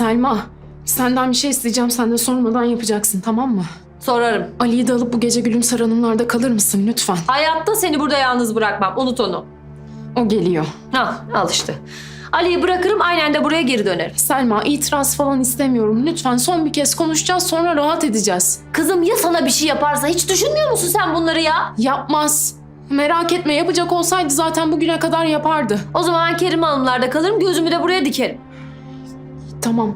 Selma, senden bir şey isteyeceğim. Sen de sormadan yapacaksın tamam mı? Sorarım. Ali'yi de alıp bu gece Gülümser Hanımlar'da kalır mısın lütfen? Hayatta seni burada yalnız bırakmam. Unut onu. O geliyor. Al, al işte. Ali'yi bırakırım aynen de buraya geri dönerim. Selma itiraz falan istemiyorum. Lütfen son bir kez konuşacağız sonra rahat edeceğiz. Kızım ya sana bir şey yaparsa hiç düşünmüyor musun sen bunları ya? Yapmaz. Merak etme yapacak olsaydı zaten bugüne kadar yapardı. O zaman Kerim Hanımlar'da kalırım gözümü de buraya dikerim. Tamam.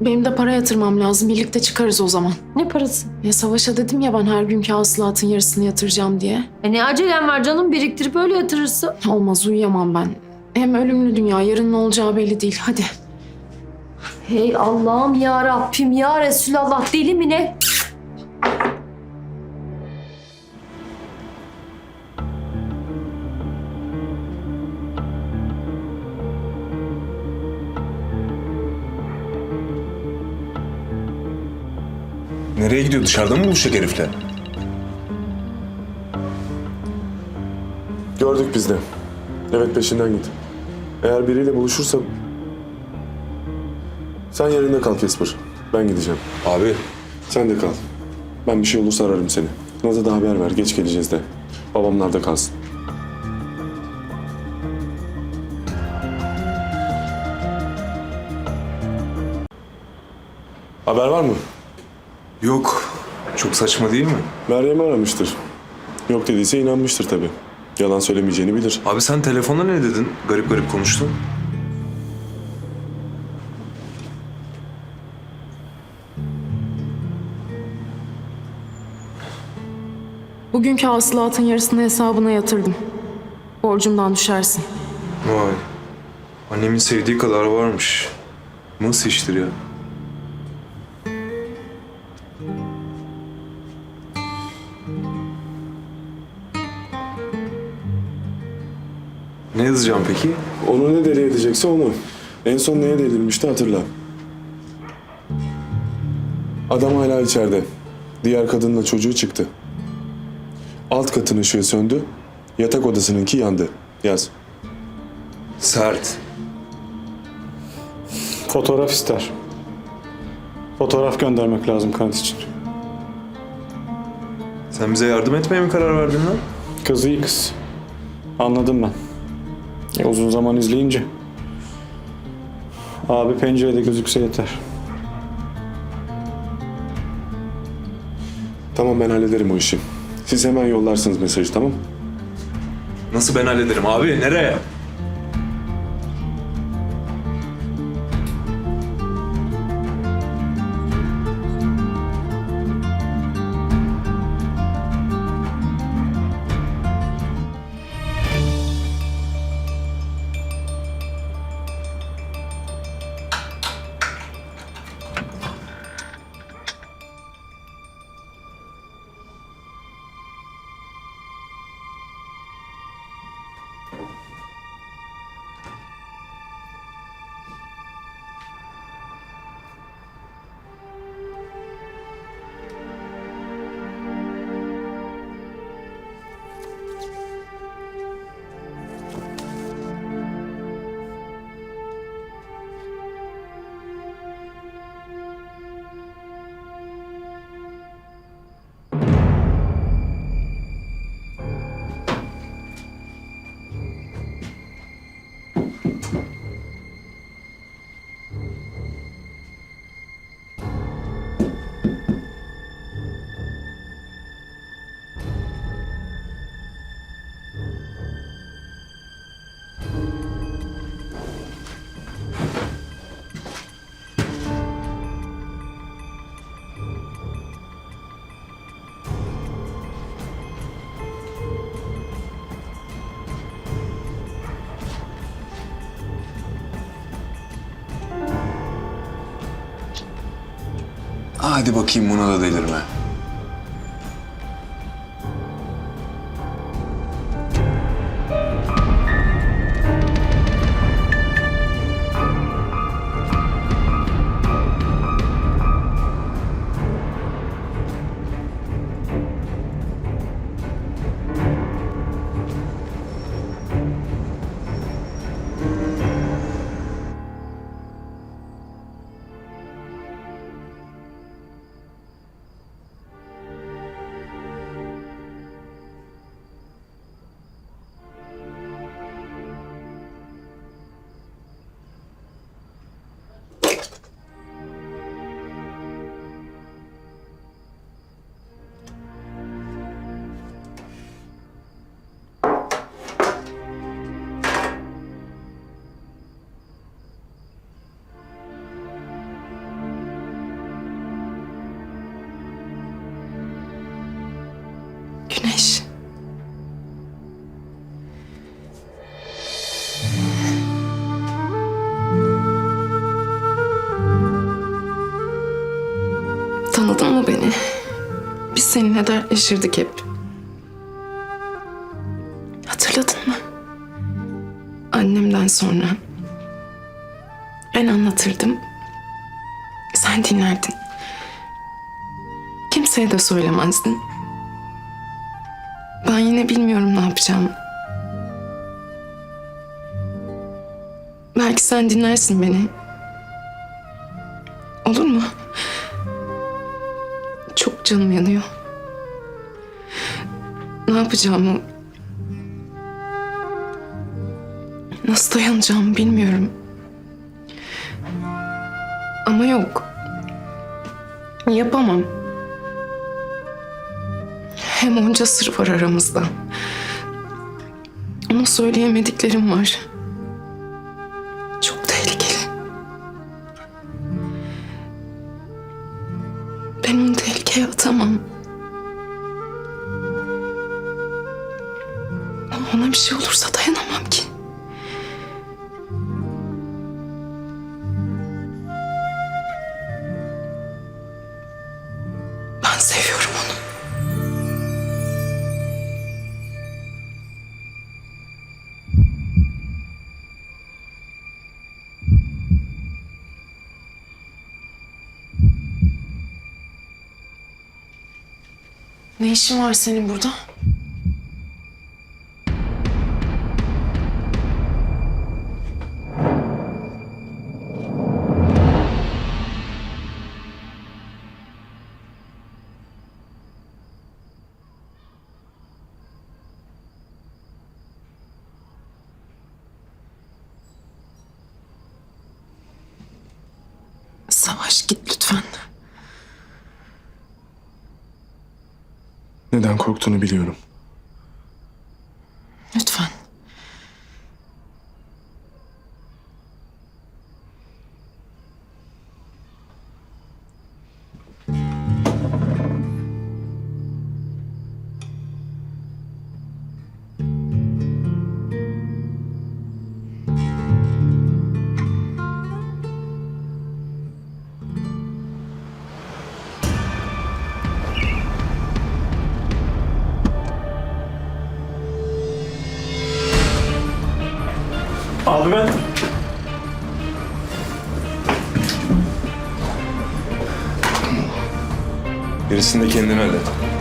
Benim de para yatırmam lazım. Birlikte çıkarız o zaman. Ne parası? Ya Savaş'a dedim ya ben her günkü hasılatın yarısını yatıracağım diye. E ne acelem var canım biriktirip öyle yatırırsın. Olmaz uyuyamam ben. Hem ölümlü dünya yarın ne olacağı belli değil. Hadi. Hey Allah'ım ya Rabbim ya Resulallah deli mi ne? Nereye gidiyor? Dışarıda mı buluşacak herifle? Gördük biz de. Evet peşinden git. Eğer biriyle buluşursa... Sen yerinde kal Kesper. Ben gideceğim. Abi Sen de kal. Ben bir şey olursa ararım seni. Naz'a da haber ver. Geç geleceğiz de. Babamlar da kalsın. Haber var mı? Yok. Çok saçma değil mi? Meryem'i aramıştır. Yok dediyse inanmıştır tabii. Yalan söylemeyeceğini bilir. Abi sen telefonda ne dedin? Garip garip konuştun. Bugünkü hasılatın yarısını hesabına yatırdım. Borcumdan düşersin. Vay. Annemin sevdiği kadar varmış. Nasıl iştir ya? Yazacağım peki? Onu ne deli edecekse onu. En son neye delirmişti hatırla. Adam hala içeride. Diğer kadınla çocuğu çıktı. Alt katın ışığı söndü. Yatak odasınınki yandı. Yaz. Sert. Fotoğraf ister. Fotoğraf göndermek lazım kanıt için. Sen bize yardım etmeye mi karar verdin lan? Kız iyi kız. Anladım ben. E, uzun zaman izleyince. Abi pencerede gözükse yeter. Tamam ben hallederim o işi. Siz hemen yollarsınız mesajı tamam Nasıl ben hallederim abi? Nereye? Hadi bakayım buna da delirme. Beni. Biz seninle dertleşirdik hep. Hatırladın mı? Annemden sonra ben anlatırdım. Sen dinlerdin. Kimseye de söylemezdin. Ben yine bilmiyorum ne yapacağımı. Belki sen dinlersin beni. Çok canım yanıyor. Ne yapacağımı... Nasıl dayanacağımı bilmiyorum. Ama yok. Yapamam. Hem onca sır var aramızda. Ona söyleyemediklerim var. Bir şey olursa dayanamam ki. Ben seviyorum onu. Ne işin var senin burada? Savaş git lütfen. Neden korktuğunu biliyorum. Gerisini de kendin hallet.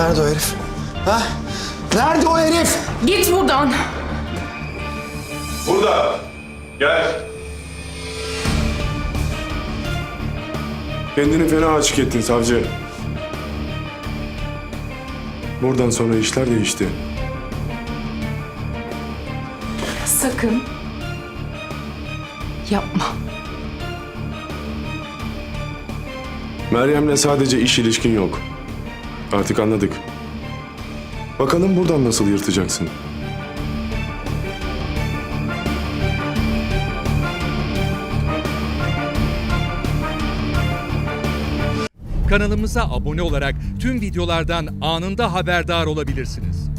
Nerede o herif? Ha? Nerede o herif? Git buradan. Burada. Gel. Kendini fena açık ettin savcı. Buradan sonra işler değişti. Sakın. Yapma. Meryem'le sadece iş ilişkin yok. Artık anladık. Bakalım buradan nasıl yırtacaksın? Kanalımıza abone olarak tüm videolardan anında haberdar olabilirsiniz.